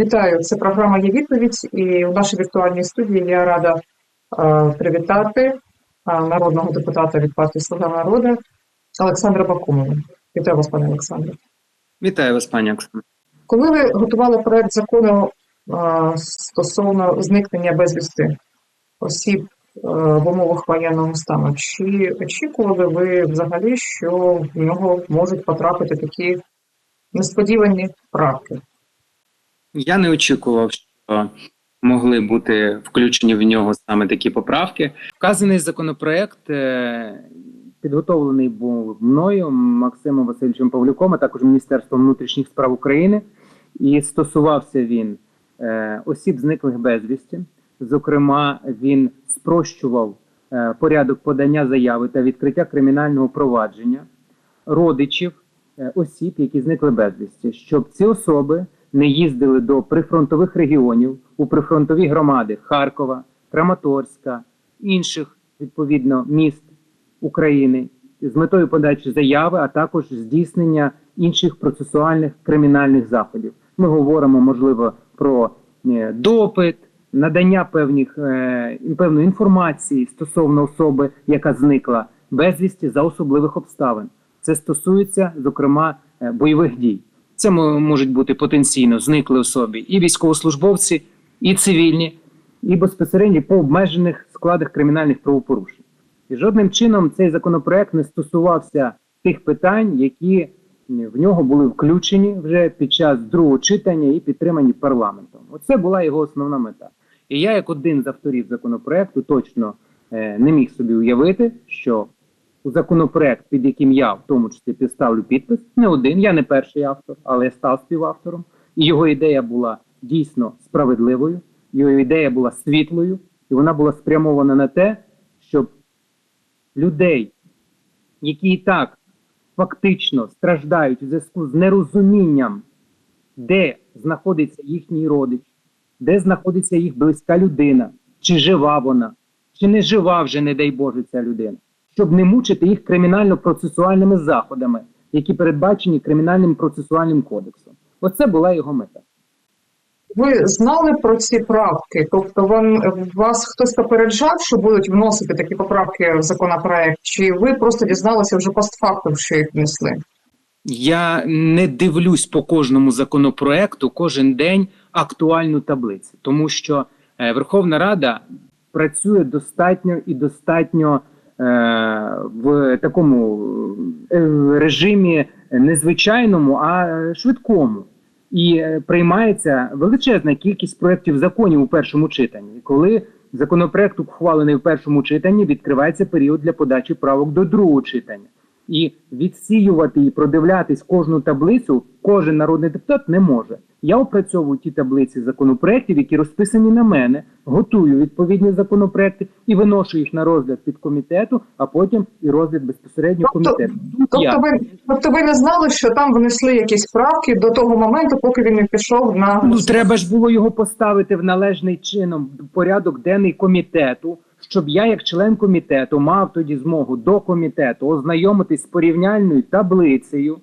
Вітаю, це програма є відповідь, і у нашій віртуальній студії я рада е, привітати е, народного депутата від партії Слуга народу Олександра Бакумова. Вітаю вас, пане Олександре. Вітаю вас, пані Оксана. Коли ви готували проект закону е, стосовно зникнення безвісти осіб е, в умовах воєнного стану, чи очікували ви взагалі, що в нього можуть потрапити такі несподівані правки? Я не очікував, що могли бути включені в нього саме такі поправки. Вказаний законопроект е, підготовлений був мною, Максимом Васильовичем Павлюком, а також Міністерством внутрішніх справ України, і стосувався він е, осіб, зниклих безвісті. Зокрема, він спрощував е, порядок подання заяви та відкриття кримінального провадження родичів осіб, які зникли безвісті, щоб ці особи не їздили до прифронтових регіонів у прифронтові громади Харкова, Краматорська, інших відповідно міст України з метою подачі заяви, а також здійснення інших процесуальних кримінальних заходів. Ми говоримо, можливо, про е, допит, надання певних е, певної інформації стосовно особи, яка зникла безвісті за особливих обставин. Це стосується, зокрема, е, бойових дій. Це можуть бути потенційно зникли особі і військовослужбовці, і цивільні, і безпосередньо по обмежених складах кримінальних правопорушень. І жодним чином цей законопроект не стосувався тих питань, які в нього були включені вже під час другого читання і підтримані парламентом. Оце була його основна мета. І я, як один з авторів законопроекту, точно е, не міг собі уявити, що законопроект, під яким я в тому числі підставлю підпис, не один, я не перший автор, але я став співавтором. І його ідея була дійсно справедливою, його ідея була світлою, і вона була спрямована на те, щоб людей, які і так фактично страждають у зв'язку з нерозумінням, де знаходиться їхній родич, де знаходиться їх близька людина, чи жива вона, чи не жива вже, не дай Боже, ця людина, щоб не мучити їх кримінально-процесуальними заходами, які передбачені кримінальним процесуальним кодексом. Оце була його мета. Ви знали про ці правки? Тобто вам вас хтось попереджав, що будуть вносити такі поправки в законопроект, чи ви просто дізналися вже постфактум, що їх внесли? Я не дивлюсь по кожному законопроекту кожен день актуальну таблицю, тому що е, Верховна Рада працює достатньо і достатньо в такому е, режимі незвичайному, а швидкому. І е, приймається величезна кількість проєктів законів у першому читанні. Коли законопроект ухвалений в першому читанні, відкривається період для подачі правок до другого читання. І відсіювати і продивлятись кожну таблицю кожен народний депутат не може. Я опрацьовую ті таблиці законопроєктів, які розписані на мене, готую відповідні законопроекти і виношу їх на розгляд під комітету, а потім і розгляд безпосередньо Тобто- комітету. Я. Тобто ви, тобто ви не знали, що там внесли якісь правки до того моменту, поки він не пішов на Ну, треба ж було його поставити в належний чином в порядок денний комітету, щоб я, як член комітету, мав тоді змогу до комітету ознайомитись з порівняльною таблицею,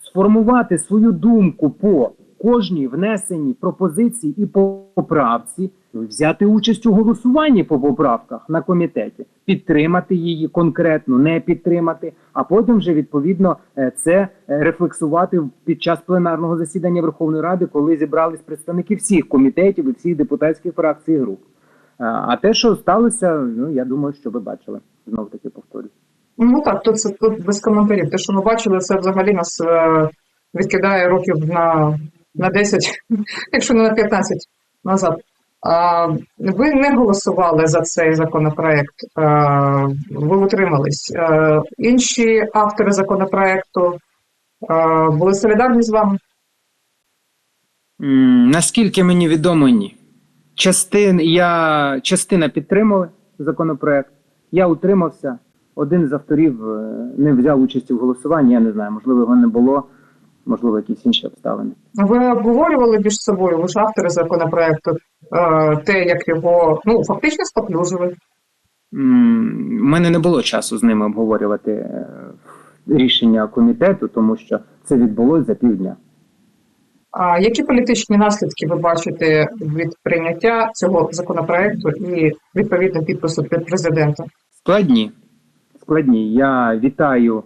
сформувати свою думку по кожній внесеній пропозиції і поправці, взяти участь у голосуванні по поправках на комітеті, підтримати її конкретно, не підтримати, а потім вже відповідно е, це е, рефлексувати під час пленарного засідання Верховної Ради, коли зібрались представники всіх комітетів і всіх депутатських фракцій і груп. Е, А те, що сталося, ну я думаю, що ви бачили знову таки повторюю. Ну так, то це тут без коментарів. Те, що ми бачили, це взагалі нас е, відкидає років на, на 10, якщо не на 15 назад. Ви не голосували за цей законопроект, ви утримались. Інші автори законопроекту були солідарні з вами? Наскільки мені відомо, ні. Частин, я, частина підтримали законопроект, я утримався. Один з авторів е, не взяв участі в голосуванні, я не знаю, можливо, його не було, можливо, якісь інші обставини. Ви обговорювали між собою, ви ж автори законопроекту, е, те, як його ну, фактично споплюжили. М, У мене не було часу з ними обговорювати е, рішення комітету, тому що це відбулося за півдня. А які політичні наслідки ви бачите від прийняття цього законопроекту і відповідно підпису від президента? Складні. Складні. Я вітаю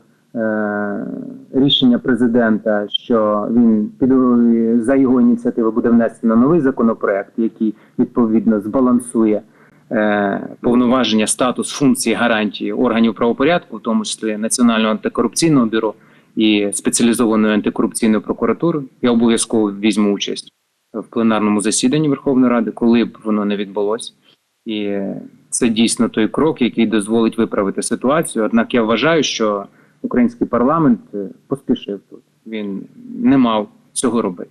рішення президента, що він під за його ініціативи буде внесено новий законопроект, який відповідно збалансує е, повноваження, статус, функції, гарантії органів правопорядку, в тому числі Національного антикорупційного бюро і спеціалізованої антикорупційної прокуратури. Я обов'язково візьму участь в пленарному засіданні Верховної Ради, коли б воно не відбулося. І це дійсно той крок, який дозволить виправити ситуацію. Однак я вважаю, що український парламент е, поспішив тут. Він не мав цього робити.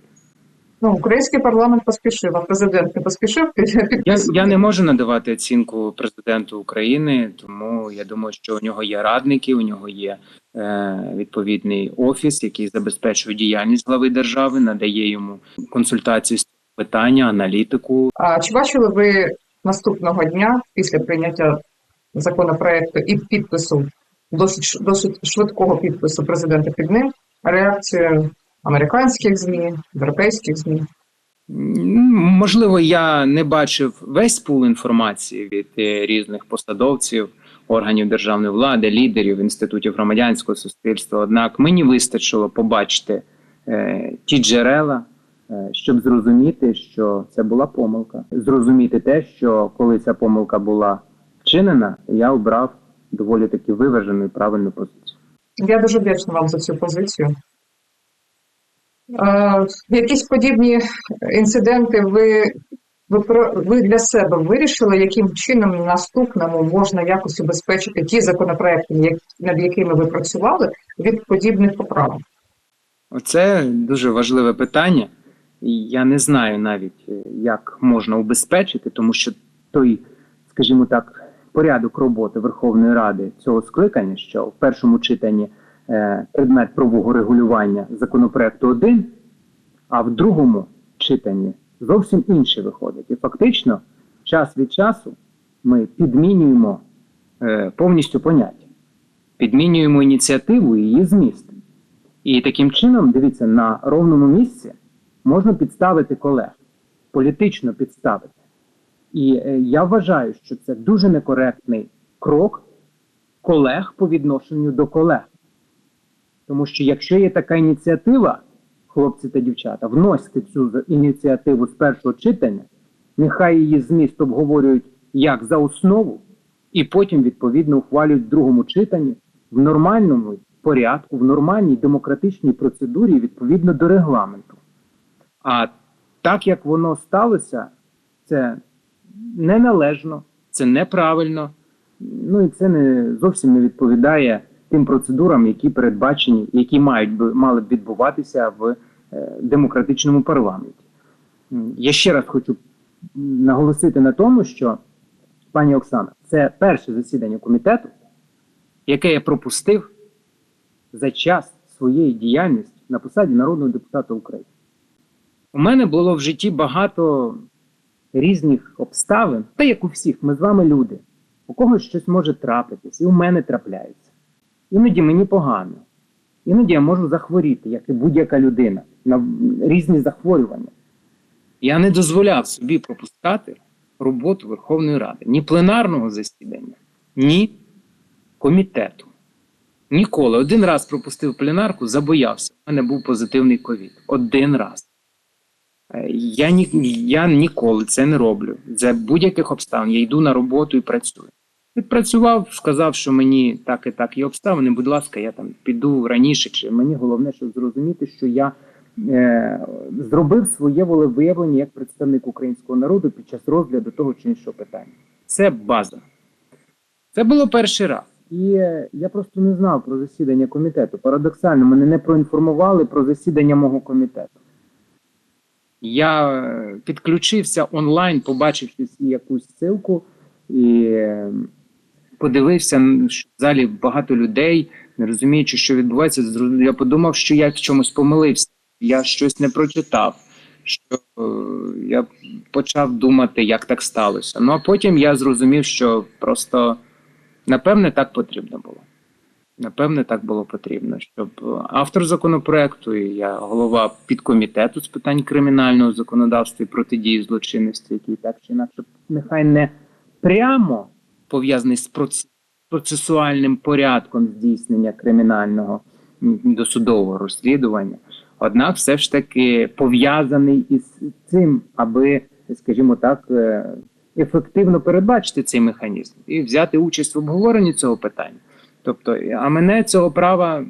Ну, український парламент поспішив, а президент не поспішив Я, я не можу надавати оцінку президенту України, тому я думаю, що у нього є радники, у нього є е, відповідний офіс, який забезпечує діяльність глави держави, надає йому консультації з питання, аналітику. А чи бачили ви наступного дня після прийняття законопроекту і підпису досить досить швидкого підпису президента під ним реакцію американських змі, європейських змі? Можливо, я не бачив весь пул інформації від е, різних посадовців, органів державної влади, лідерів інститутів громадянського суспільства. Однак мені вистачило побачити е, ті джерела, е, щоб зрозуміти, що це була помилка. Зрозуміти те, що коли ця помилка була вчинена, я обрав доволі таки виважену і правильну позицію. Я дуже вдячна вам за цю позицію. Е, якісь подібні інциденти ви, ви, ви для себе вирішили, яким чином наступному можна якось убезпечити ті законопроекти, як- над якими ви працювали, від подібних поправок? Оце дуже важливе питання. Я не знаю навіть, е, як можна убезпечити, тому що той, скажімо так, порядок роботи Верховної Ради цього скликання, що в першому читанні е, предмет правового регулювання законопроекту один, а в другому читанні зовсім інший виходить. І фактично, час від часу ми підмінюємо е, повністю поняття, підмінюємо ініціативу і її зміст. І таким чином, дивіться, на ровному місці можна підставити колег, політично підставити. І е, я вважаю, що це дуже некоректний крок колег по відношенню до колег. Тому що якщо є така ініціатива, хлопці та дівчата, вносьте цю ініціативу з першого читання, нехай її зміст обговорюють як за основу, і потім відповідно ухвалюють в другому читанні в нормальному порядку, в нормальній демократичній процедурі відповідно до регламенту. А так як воно сталося, це неналежно, це неправильно, ну і це не зовсім не відповідає тим процедурам, які передбачені, які мають мали б відбуватися в е, демократичному парламенті. Я ще раз хочу наголосити на тому, що пані Оксана, це перше засідання комітету, яке я пропустив за час своєї діяльності на посаді народного депутата України. У мене було в житті багато різних обставин, та як у всіх, ми з вами люди. У когось щось може трапитись, і у мене трапляється. Іноді мені погано. Іноді я можу захворіти, як і будь-яка людина, на різні захворювання. Я не дозволяв собі пропускати роботу Верховної Ради ні пленарного засідання, ні комітету. Ніколи. Один раз пропустив пленарку, забоявся. У мене був позитивний ковід. Один раз. Я, ні, я ніколи це не роблю. За будь-яких обставин я йду на роботу і працюю. Відпрацював, сказав, що мені так і так є обставини. Будь ласка, я там піду раніше. Чи мені головне, щоб зрозуміти, що я е, зробив своє волевиявлення як представник українського народу під час розгляду того чи іншого питання. Це база. Це було перший раз. І я просто не знав про засідання комітету. Парадоксально, мене не проінформували про засідання мого комітету. Я е, підключився онлайн, побачивши якусь ссылку, і е, подивився, що в залі багато людей, не розуміючи, що відбувається. Я подумав, що я в чомусь помилився, я щось не прочитав. Що е, я почав думати, як так сталося. Ну а потім я зрозумів, що просто напевне так потрібно було. Напевне, так було потрібно, щоб автор законопроекту, і я голова підкомітету з питань кримінального законодавства і протидії злочинності, який так чи інакше нехай не прямо пов'язаний з процесуальним порядком здійснення кримінального досудового розслідування, однак все ж таки пов'язаний із цим, аби, скажімо так, е, ефективно передбачити цей механізм і взяти участь в обговоренні цього питання. Тобто, а мене цього права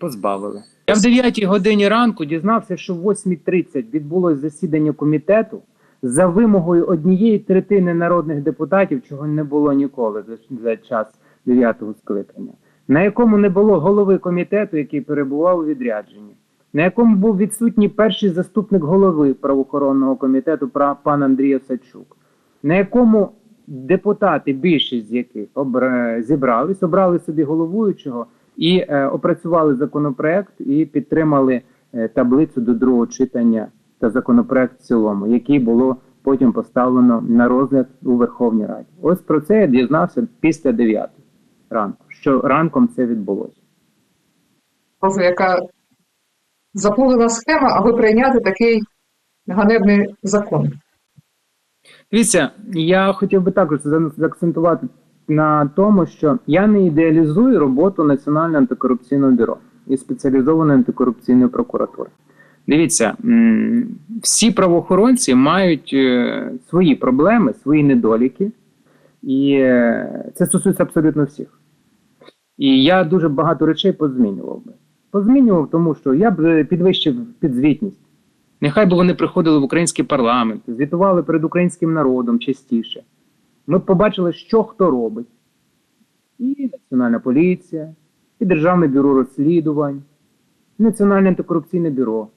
позбавили. Я в 9 годині ранку дізнався, що в 8.30 відбулось засідання комітету за вимогою однієї третини народних депутатів, чого не було ніколи за, час 9-го скликання, на якому не було голови комітету, який перебував у відрядженні, на якому був відсутній перший заступник голови правоохоронного комітету пан Андрій Осадчук, на якому депутати, більшість з яких зібрались, обрали собі головуючого і е, опрацювали законопроект і підтримали е, таблицю до другого читання та законопроект в цілому, який було потім поставлено на розгляд у Верховній Раді. Ось про це я дізнався після 9 ранку, що ранком це відбулося. Боже, яка заплутана схема, аби прийняти такий ганебний закон. Дивіться, я хотів би також заакцентувати на тому, що я не ідеалізую роботу Національного антикорупційного бюро і спеціалізованої антикорупційної прокуратури. Дивіться, всі правоохоронці мають е, свої проблеми, свої недоліки, і е, це стосується абсолютно всіх. І я дуже багато речей позмінював би. Позмінював, тому що я б е, підвищив підзвітність. Нехай би вони приходили в український парламент, звітували перед українським народом частіше. Ми б побачили, що хто робить. І Національна поліція, і Державне бюро розслідувань, і Національне антикорупційне бюро.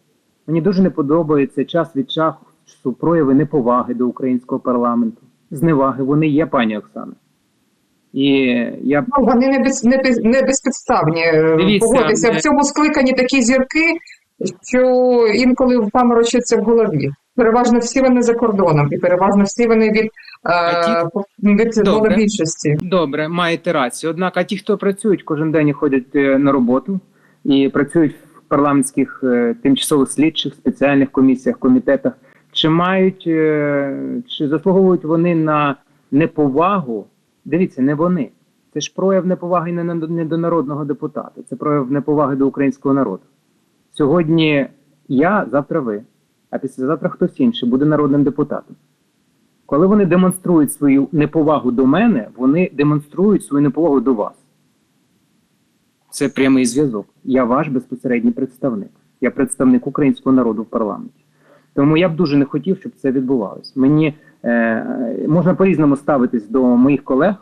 Мені дуже не подобається час від часу прояви неповаги до українського парламенту. Зневаги, вони є, пані Оксана. І я Ну, вони не, без, не, без- не безпідставні. е, Дивіться, Погодьтеся, е, в цьому скликанні такі зірки, що інколи паморочиться в голові. Переважно всі вони за кордоном, і переважно всі вони від, е, від Добре. монобільшості. Добре, маєте рацію. Однак, а ті, хто працюють кожен день і ходять е, на роботу і працюють в парламентських е, тимчасових слідчих, спеціальних комісіях, комітетах, чи мають е, чи заслуговують вони на неповагу? Дивіться, не вони. Це ж прояв неповаги не, не до народного депутата, це прояв неповаги до українського народу. Сьогодні я, завтра ви, а післязавтра хтось інший буде народним депутатом. Коли вони демонструють свою неповагу до мене, вони демонструють свою неповагу до вас. Це прямий зв'язок. Я ваш безпосередній представник. Я представник українського народу в парламенті. Тому я б дуже не хотів, щоб це відбувалося. Мені е, можна по-різному ставитись до моїх колег.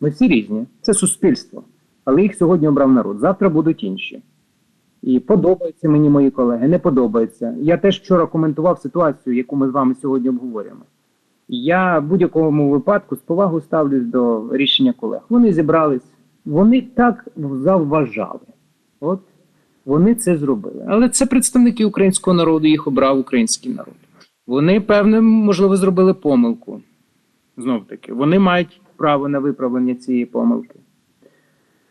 Ми всі різні. Це суспільство. Але їх сьогодні обрав народ. Завтра будуть інші. І подобаються мені мої колеги, не подобається. Я теж вчора коментував ситуацію, яку ми з вами сьогодні обговорюємо. Я в будь-якому випадку з повагою ставлюсь до рішення колег. Вони зібрались, вони так завважали. От вони це зробили. Але це представники українського народу, їх обрав український народ. Вони, певне, можливо, зробили помилку. Знов таки, вони мають право на виправлення цієї помилки.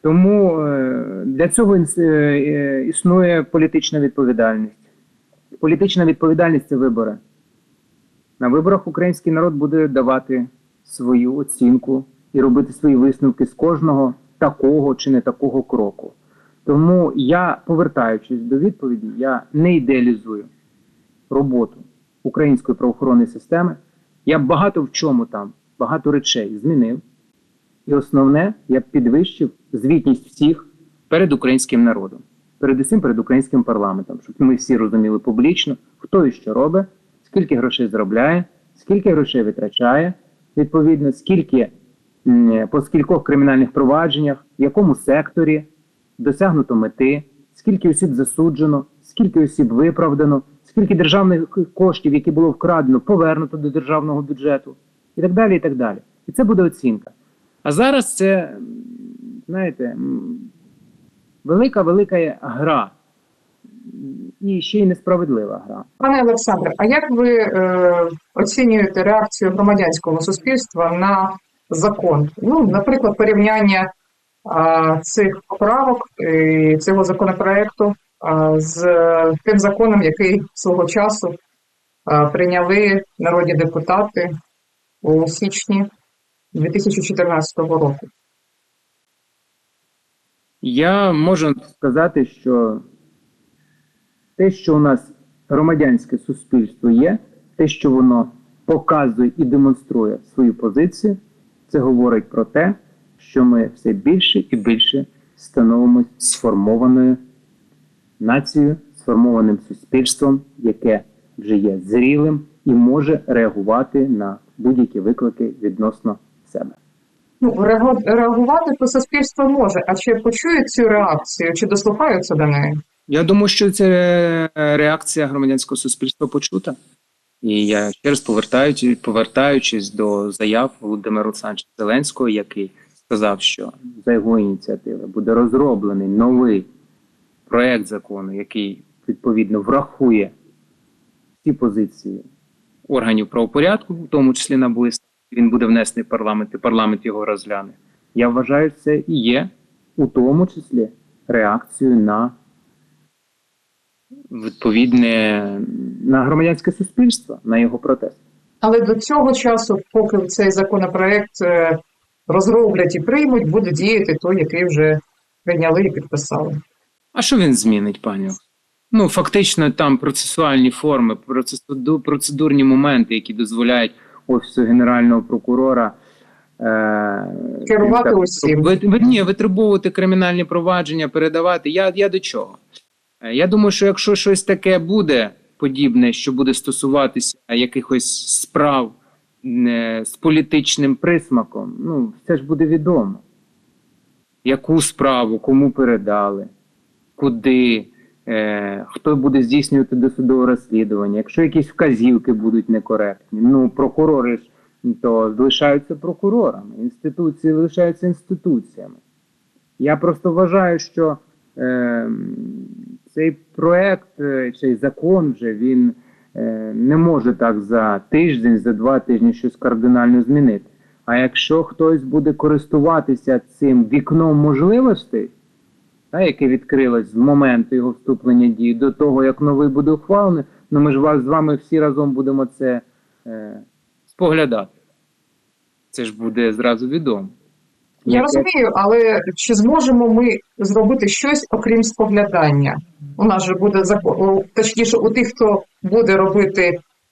Тому е, для цього е, е, існує політична відповідальність. Політична відповідальність це вибори. На виборах український народ буде давати свою оцінку і робити свої висновки з кожного такого чи не такого кроку. Тому я, повертаючись до відповіді, я не ідеалізую роботу української правоохоронної системи. Я багато в чому там, багато речей змінив. І основне, я підвищив звітність всіх перед українським народом, передусім перед українським парламентом, щоб ми всі розуміли публічно, хто і що робить, скільки грошей заробляє, скільки грошей витрачає, відповідно, скільки по скількох кримінальних провадженнях, в якому секторі досягнуто мети, скільки осіб засуджено, скільки осіб виправдано, скільки державних коштів, які було вкрадено, повернуто до державного бюджету, і так далі. І так далі. І це буде оцінка. А зараз це, знаєте, велика велика гра. І ще й несправедлива гра. Пане Олександре, а як ви е, оцінюєте реакцію громадянського суспільства на закон? Ну, наприклад, порівняння а, цих поправок і цього законопроекту а, з тим законом, який свого часу а, прийняли народні депутати у січні 2014 року. Я можу сказати, що те, що у нас громадянське суспільство є, те, що воно показує і демонструє свою позицію, це говорить про те, що ми все більше і більше становимось сформованою нацією, сформованим суспільством, яке вже є зрілим і може реагувати на будь-які виклики відносно себе. Ну, реагувати то суспільство може, а чи почують цю реакцію, чи дослухаються до неї? Я думаю, що це е, реакція громадянського суспільства почута. І я ще раз повертаючись, повертаючись до заяв Володимира Олександровича Зеленського, який сказав, що за його ініціативи буде розроблений новий проект закону, який відповідно врахує всі позиції органів правопорядку, в тому числі на він буде внесений в парламент, і парламент його розгляне. Я вважаю, це і є у тому числі реакцією на відповідне на громадянське суспільство, на його протест. Але до цього часу, поки цей законопроект е, розроблять і приймуть, буде діяти той, який вже прийняли і підписали. А що він змінить, пані? Ну, фактично, там процесуальні форми, процеду- процедурні моменти, які дозволяють офісу генерального прокурора е, Керувати усім. Ні, витребовувати кримінальні провадження, передавати. Я, я до чого? Е, Я думаю, що якщо щось таке буде подібне, що буде стосуватися якихось справ е, з політичним присмаком, ну, це ж буде відомо. Яку справу, кому передали, куди, е, хто буде здійснювати досудове розслідування, якщо якісь вказівки будуть некоректні. Ну, прокурори ж то лишаються прокурорами, інституції лишаються інституціями. Я просто вважаю, що е, цей проект, е, цей закон вже він е, не може так за тиждень, за два тижні щось кардинально змінити. А якщо хтось буде користуватися цим вікном можливостей, та, яке відкрилось з моменту його вступлення дії до того, як новий буде ухвалений, ну ми ж вас з вами всі разом будемо це е, споглядати. Це ж буде зразу відомо. Я розумію, але чи зможемо ми зробити щось окрім споглядання? У нас же буде закон, точніше, у тих, хто буде робити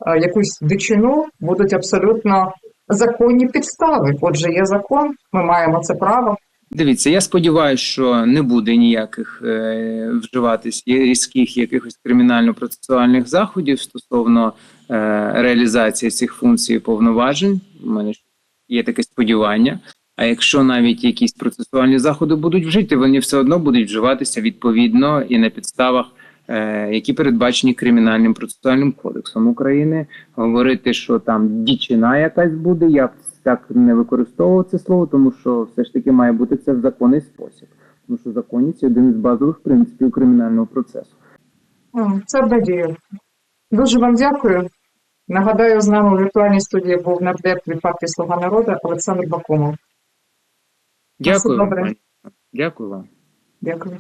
е, якусь дичину, будуть абсолютно законні підстави. Отже, є закон, ми маємо це право. Дивіться, я сподіваюся, що не буде ніяких е, вживатись різких якихось кримінально-процесуальних заходів стосовно е, реалізації цих функцій і повноважень. У мене є таке сподівання. А якщо навіть якісь процесуальні заходи будуть вжиті, вони все одно будуть вживатися відповідно і на підставах, е, які передбачені кримінальним процесуальним кодексом України. Говорити, що там дічина якась буде, я так не використовував це слово, тому що все ж таки має бути це в законний спосіб. Тому що законність це один із базових принципів кримінального процесу. Це надію. Дуже вам дякую. Нагадаю, з нами у віртуальній студії був нардеп від партії Слуга народу Олександр Бакумов. Дякую, добре. Дякую вам. Дякую.